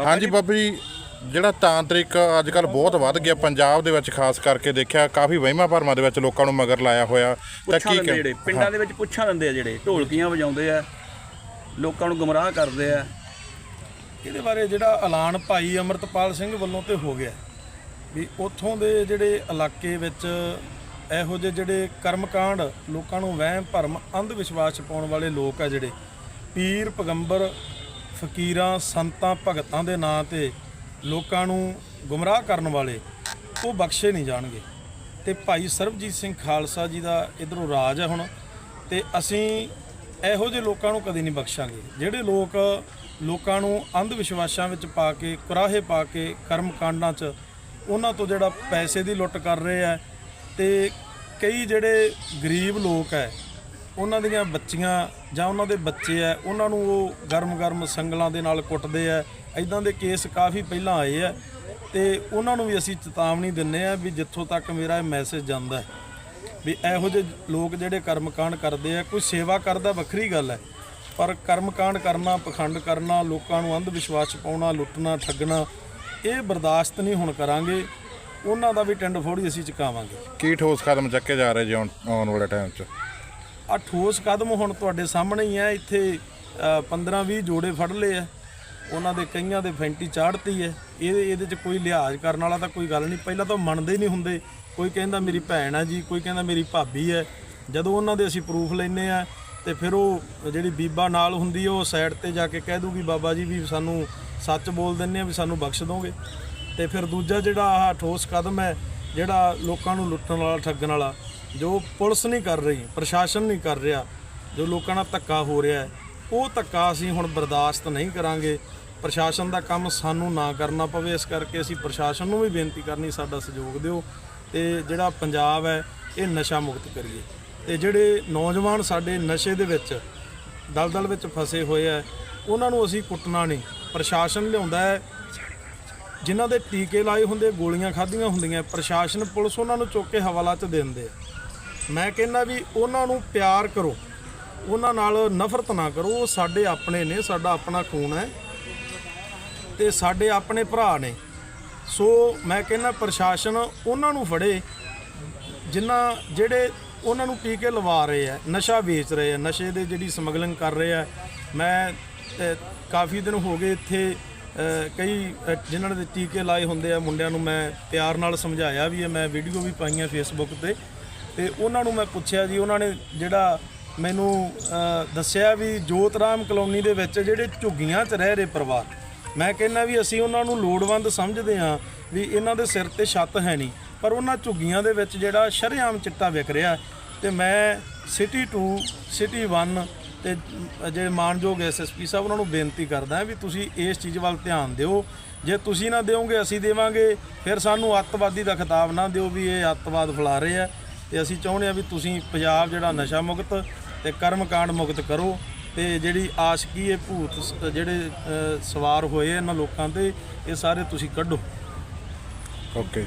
ਹਾਂਜੀ ਬਾਬਾ ਜੀ ਜਿਹੜਾ ਤਾਂਤਰਿਕ ਅੱਜ ਕੱਲ ਬਹੁਤ ਵੱਧ ਗਿਆ ਪੰਜਾਬ ਦੇ ਵਿੱਚ ਖਾਸ ਕਰਕੇ ਦੇਖਿਆ ਕਾਫੀ ਵਹਿਮਾਂ ਭਰਮਾਂ ਦੇ ਵਿੱਚ ਲੋਕਾਂ ਨੂੰ ਮਗਰ ਲਾਇਆ ਹੋਇਆ। ਤਾਂ ਪੁੱਛਾਂ ਦਿੰਦੇ ਜਿਹੜੇ ਪਿੰਡਾਂ ਦੇ ਵਿੱਚ ਪੁੱਛਾਂ ਦਿੰਦੇ ਆ ਜਿਹੜੇ ਢੋਲਕੀਆਂ ਵਜਾਉਂਦੇ ਆ ਲੋਕਾਂ ਨੂੰ ਗੁੰਮਰਾਹ ਕਰਦੇ ਆ। ਇਹਦੇ ਬਾਰੇ ਜਿਹੜਾ ਐਲਾਨ ਭਾਈ ਅਮਰਤਪਾਲ ਸਿੰਘ ਵੱਲੋਂ ਤੇ ਹੋ ਗਿਆ ਵੀ ਉੱਥੋਂ ਦੇ ਜਿਹੜੇ ਇਲਾਕੇ ਵਿੱਚ ਇਹੋ ਜਿਹੇ ਜਿਹੜੇ ਕਰਮਕਾਂਡ ਲੋਕਾਂ ਨੂੰ ਵਹਿਮ ਭਰਮ ਅੰਧ ਵਿਸ਼ਵਾਸ ਪਾਉਣ ਵਾਲੇ ਲੋਕ ਆ ਜਿਹੜੇ ਪੀਰ ਪਗੰਬਰ ਫਕੀਰਾਂ, ਸੰਤਾਂ, ਭਗਤਾਂ ਦੇ ਨਾਂ ਤੇ ਲੋਕਾਂ ਨੂੰ ਗੁੰਮਰਾਹ ਕਰਨ ਵਾਲੇ ਉਹ ਬਖਸ਼ੇ ਨਹੀਂ ਜਾਣਗੇ। ਤੇ ਭਾਈ ਸਰਬਜੀਤ ਸਿੰਘ ਖਾਲਸਾ ਜੀ ਦਾ ਇਧਰੋਂ ਰਾਜ ਹੈ ਹੁਣ ਤੇ ਅਸੀਂ ਇਹੋ ਜਿਹੇ ਲੋਕਾਂ ਨੂੰ ਕਦੇ ਨਹੀਂ ਬਖਸ਼ਾਂਗੇ। ਜਿਹੜੇ ਲੋਕ ਲੋਕਾਂ ਨੂੰ ਅੰਧ ਵਿਸ਼ਵਾਸਾਂ ਵਿੱਚ ਪਾ ਕੇ, ਕੁਰਾਹੇ ਪਾ ਕੇ ਕਰਮ ਕਾਂਡਾਂ 'ਚ ਉਹਨਾਂ ਤੋਂ ਜਿਹੜਾ ਪੈਸੇ ਦੀ ਲੁੱਟ ਕਰ ਰਹੇ ਆ ਤੇ ਕਈ ਜਿਹੜੇ ਗਰੀਬ ਲੋਕ ਹੈ ਉਹਨਾਂ ਦੀਆਂ ਬੱਚੀਆਂ ਜਾਂ ਉਹਨਾਂ ਦੇ ਬੱਚੇ ਆ, ਉਹਨਾਂ ਨੂੰ ਉਹ ਗਰਮ-ਗਰਮ ਸੰਗਲਾਂ ਦੇ ਨਾਲ ਕੁੱਟਦੇ ਆ। ਐਦਾਂ ਦੇ ਕੇਸ ਕਾਫੀ ਪਹਿਲਾਂ ਆਏ ਆ ਤੇ ਉਹਨਾਂ ਨੂੰ ਵੀ ਅਸੀਂ ਚੇਤਾਵਨੀ ਦਿੰਨੇ ਆ ਵੀ ਜਿੱਥੋਂ ਤੱਕ ਮੇਰਾ ਇਹ ਮੈਸੇਜ ਜਾਂਦਾ ਵੀ ਇਹੋ ਜਿਹੇ ਲੋਕ ਜਿਹੜੇ ਕਰਮਕਾਂਡ ਕਰਦੇ ਆ, ਕੋਈ ਸੇਵਾ ਕਰਦਾ ਵੱਖਰੀ ਗੱਲ ਹੈ, ਪਰ ਕਰਮਕਾਂਡ ਕਰਨਾ, ਪਖੰਡ ਕਰਨਾ, ਲੋਕਾਂ ਨੂੰ ਅੰਧ ਵਿਸ਼ਵਾਸ ਪਾਉਣਾ, ਲੁੱਟਣਾ, ਠੱਗਣਾ, ਇਹ ਬਰਦਾਸ਼ਤ ਨਹੀਂ ਹੁਣ ਕਰਾਂਗੇ। ਉਹਨਾਂ ਦਾ ਵੀ ਟਿੰਡ ਫੋੜੀ ਅਸੀਂ ਚੁਕਾਵਾਂਗੇ ਕੀ ਠੋਸ ਕਦਮ ਚੱਕੇ ਜਾ ਰਹੇ ਜੀ ਆਉਣ ਆਉਣ ਵਾਲੇ ਟਾਈਮ 'ਚ? ਆ ਠੋਸ ਕਦਮ ਹੁਣ ਤੁਹਾਡੇ ਸਾਹਮਣੇ ਹੀ ਹੈ ਇੱਥੇ 15-20 ਜੋੜੇ ਫੜ ਲਏ ਆ। ਉਹਨਾਂ ਦੇ ਕਈਆਂ ਦੇ ਫੈਂਟੀ ਚਾੜਤੀ ਹੈ ਇਹਦੇ ਇਹਦੇ 'ਚ ਕੋਈ ਲਿਹਾਜ਼ ਕਰਨ ਵਾਲਾ ਤਾਂ ਕੋਈ ਗੱਲ ਨਹੀਂ। ਪਹਿਲਾਂ ਤਾਂ ਉਹ ਮੰਨਦੇ ਹੀ ਨਹੀਂ ਹੁੰਦੇ। ਕੋਈ ਕਹਿੰਦਾ ਮੇਰੀ ਭੈਣ ਆ ਜੀ, ਕੋਈ ਕਹਿੰਦਾ ਮੇਰੀ ਭਾਬੀ ਹੈ ਜਦੋਂ ਉਹਨਾਂ ਦੇ ਅਸੀਂ ਪ੍ਰੂਫ ਲੈਨੇ ਆ, ਤੇ ਫਿਰ ਉਹ ਜਿਹੜੀ ਬੀਬਾ ਨਾਲ ਹੁੰਦੀ ਉਹ ਸਾਈਡ ਤੇ ਜਾ ਕੇ ਕਹਿ ਦੂਗੀ, ਬਾਬਾ ਜੀ ਵੀ ਸਾਨੂੰ ਸੱਚ ਬੋਲ ਦਿੰਨੇ ਆ, ਵੀ ਸਾਨੂੰ ਬਖਸ਼ ਦੋਗੇ। ਤੇ ਫਿਰ ਦੂਜਾ ਜਿਹੜਾ ਆਹ ਠੋਸ ਕਦਮ ਹੈ ਜਿਹੜਾ ਲੋਕਾਂ ਨੂੰ ਲੁੱਟਣ ਵਾਲਾ, ਠੱਗਣ ਵਾਲਾ ਜੋ ਪੁਲਿਸ ਨਹੀਂ ਕਰ ਰਹੀ, ਪ੍ਰਸ਼ਾਸਨ ਨਹੀਂ ਕਰ ਰਿਹਾ, ਜੋ ਲੋਕਾਂ ਨਾਲ ਧੱਕਾ ਹੋ ਰਿਹਾ ਉਹ ਧੱਕਾ ਅਸੀਂ ਹੁਣ ਬਰਦਾਸ਼ਤ ਨਹੀਂ ਕਰਾਂਗੇ। ਪ੍ਰਸ਼ਾਸਨ ਦਾ ਕੰਮ ਸਾਨੂੰ ਨਾ ਕਰਨਾ ਪਵੇ, ਇਸ ਕਰਕੇ ਅਸੀਂ ਪ੍ਰਸ਼ਾਸਨ ਨੂੰ ਵੀ ਬੇਨਤੀ ਕਰਨੀ, ਸਾਡਾ ਸਹਿਯੋਗ ਦਿਓ ਤੇ ਜਿਹੜਾ ਪੰਜਾਬ ਹੈ, ਇਹ ਨਸ਼ਾ ਮੁਕਤ ਕਰੀਏ। ਤੇ ਜਿਹੜੇ ਨੌਜਵਾਨ ਸਾਡੇ ਨਸ਼ੇ ਦੇ ਵਿੱਚ, ਦਲਦਲ ਵਿੱਚ ਫਸੇ ਹੋਏ ਆ ਉਹਨਾਂ ਨੂੰ ਅਸੀਂ ਕੁੱਟਣਾ ਨਹੀਂ। ਪ੍ਰਸ਼ਾਸਨ ਲਿਆਉਂਦਾ ਹੈ ਜਿਨ੍ਹਾਂ ਦੇ ਟੀਕੇ ਲਾਏ ਹੁੰਦੇ, ਗੋਲੀਆਂ ਖਾਧੀਆਂ ਹੁੰਦੀਆਂ, ਪ੍ਰਸ਼ਾਸਨ, ਪੁਲਿਸ ਉਹਨਾਂ ਨੂੰ ਚੁੱਕ ਕੇ ਹਵਾਲਾ 'ਚ ਦੇ ਦਿੰਦੇ ਆ। ਮੈਂ ਕਹਿੰਦਾ ਵੀ ਉਹਨਾਂ ਨੂੰ ਪਿਆਰ ਕਰੋ, ਉਹਨਾਂ ਨਾਲ ਨਫ਼ਰਤ ਨਾ ਕਰੋ, ਉਹ ਸਾਡੇ ਆਪਣੇ ਨੇ, ਸਾਡਾ ਆਪਣਾ ਖੂਨ ਹੈ ਤੇ ਸਾਡੇ ਆਪਣੇ ਭਰਾ ਨੇ। ਸੋ ਮੈਂ ਕਹਿੰਦਾ ਪ੍ਰਸ਼ਾਸਨ ਉਹਨਾਂ ਨੂੰ ਫੜੇ, ਜਿਨ੍ਹਾਂ ਜਿਹੜੇ ਉਹਨਾਂ ਨੂੰ ਟੀਕੇ ਲਵਾ ਰਹੇ ਆ, ਨਸ਼ਾ ਵੇਚ ਰਹੇ ਆ, ਨਸ਼ੇ ਦੇ ਜਿਹੜੀ ਸਮਗਲਿੰਗ ਕਰ ਰਹੇ ਆ। ਮੈਂ ਕਾਫੀ ਦਿਨ ਹੋ ਗਏ ਇੱਥੇ ਕਈ ਜਿਨ੍ਹਾਂ ਦੇ ਟੀਕੇ ਲਾਏ ਹੁੰਦੇ ਆ ਮੁੰਡਿਆਂ ਨੂੰ ਮੈਂ ਪਿਆਰ ਨਾਲ ਸਮਝਾਇਆ ਵੀ ਹੈ, ਮੈਂ ਵੀਡੀਓ ਵੀ ਪਾਈਆਂ ਫੇਸਬੁੱਕ ਤੇ। ਤੇ ਉਹਨਾਂ ਨੂੰ ਮੈਂ ਪੁੱਛਿਆ ਜੀ, ਉਹਨਾਂ ਨੇ ਜਿਹੜਾ ਮੈਨੂੰ ਦੱਸਿਆ ਵੀ ਜੋਤਰਾਮ ਕਲੋਨੀ ਦੇ ਵਿੱਚ ਜਿਹੜੇ ਝੁੱਗੀਆਂ 'ਚ ਰਹਿ ਰਹੇ ਪਰਿਵਾਰ, ਮੈਂ ਕਹਿੰਦਾ ਵੀ ਅਸੀਂ ਉਹਨਾਂ ਨੂੰ ਲੋੜਵੰਦ ਸਮਝਦੇ ਹਾਂ ਵੀ ਇਹਨਾਂ ਦੇ ਸਿਰ ਤੇ ਛੱਤ ਹੈ ਨਹੀਂ, ਪਰ ਉਹਨਾਂ ਝੁੱਗੀਆਂ ਦੇ ਵਿੱਚ ਜਿਹੜਾ ਸ਼ਰੇਆਮ ਚਿੱਟਾ ਵਿਕ ਰਿਹਾ। ਤੇ ਮੈਂ ਸਿਟੀ 2 ਸਿਟੀ 1 ਤੇ ਜਿਹੜੇ ਮਾਨਯੋਗ ਐਸਐਸਪੀ ਸਾਹਿਬ ਉਹਨਾਂ ਨੂੰ ਬੇਨਤੀ ਕਰਦਾ ਵੀ ਤੁਸੀਂ ਇਸ ਚੀਜ਼ ਵੱਲ ਧਿਆਨ ਦਿਓ। ਜੇ ਤੁਸੀਂ ਨਾ ਦਿਓਗੇ, ਅਸੀਂ ਦੇਵਾਂਗੇ। ਫਿਰ ਸਾਨੂੰ ਅੱਤਵਾਦੀ ਦਾ ਖਿਤਾਬ ਨਾ ਦਿਓ ਵੀ ਇਹ ਅੱਤਵਾਦ ਫੈਲਾ ਰਹੇ ਆ। ਤੇ ਅਸੀਂ ਚਾਹੁੰਦੇ ਆ ਵੀ ਤੁਸੀਂ ਪੰਜਾਬ ਜਿਹੜਾ ਨਸ਼ਾ ਮੁਕਤ ਤੇ ਕਰਮਕਾਂਡ ਮੁਕਤ ਕਰੋ ਤੇ ਜਿਹੜੀ ਆਸ਼ਕੀ ਇਹ ਭੂਤ ਜਿਹੜੇ ਸਵਾਰ ਹੋਏ ਇਹਨਾਂ ਲੋਕਾਂ ਤੇ, ਇਹ ਸਾਰੇ ਤੁਸੀਂ ਕੱਢੋ। ਓਕੇ